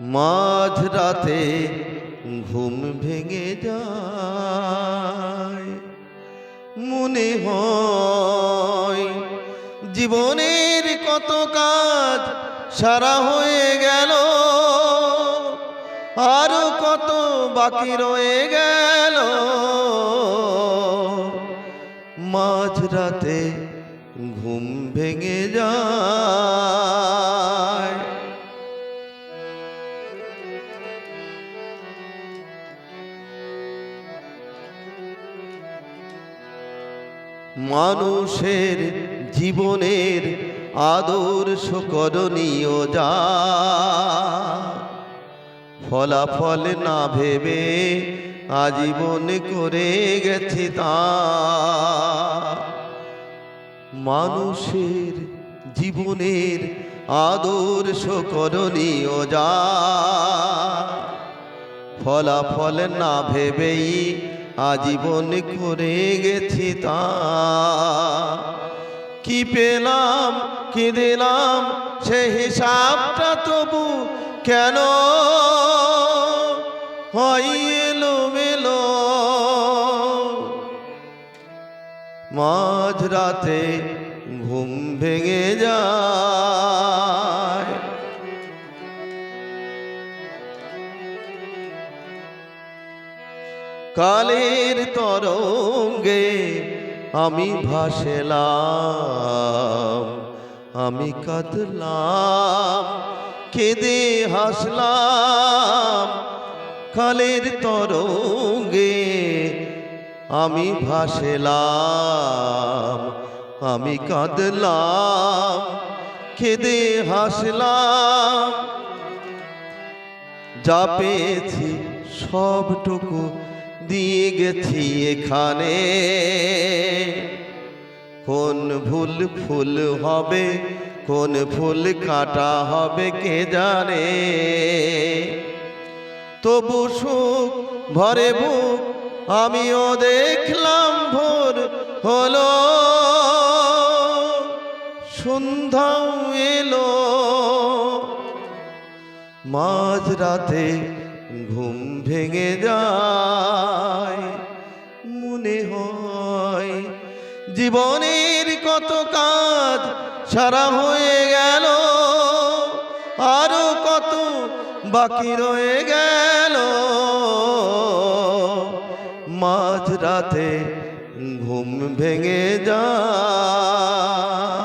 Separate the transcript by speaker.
Speaker 1: মাঝ রাতে ঘুম ভেঙে যায়। মনে হয় জীবনের কত কাজ সারা হয়ে গেল, আরও কত বাকি রয়ে গেল। মাঝ রাতে ঘুম ভেঙে যায়। মানুষের জীবনের আদর্শ করণীয় যা। ফলাফল না ভেবে আজীবন করে গেছি তা। মানুষের জীবনের আদর্শ করণীয় যা। ফলাফল না ভেবেই আজীবন করে গেছি তা। কি পেলাম, কি দিলাম, সে হিসাবটা তবু কেন? হয় এলো মেলো মাঝ রাতে ঘুম ভেঙে যায়। কালের তরঙ্গে আমি ভাসলাম, আমি কাঁদলাম, কেঁদে হাসলাম। কালের তরঙ্গে আমি ভাসলাম, আমি কাঁদলাম, কেঁদে হাসলাম। যা পেয়েছি সবটুকু দিয়ে গেছি এখানে কোন ভুল ফুল হবে, কোন ফুল কাটা হবে কে জানে। তবু সুখ ভরে বুক, আমিও দেখলাম ভোর হলো। সন্ধ্যাও এলো। মাঝ রাতে ঘুম ভেঙে যায়, মনে হয় জীবনের কত কাজ সারা হয়ে গেল, আরও কত বাকি রয়ে গেল। মাঝ রাতে ঘুম ভেঙে যায়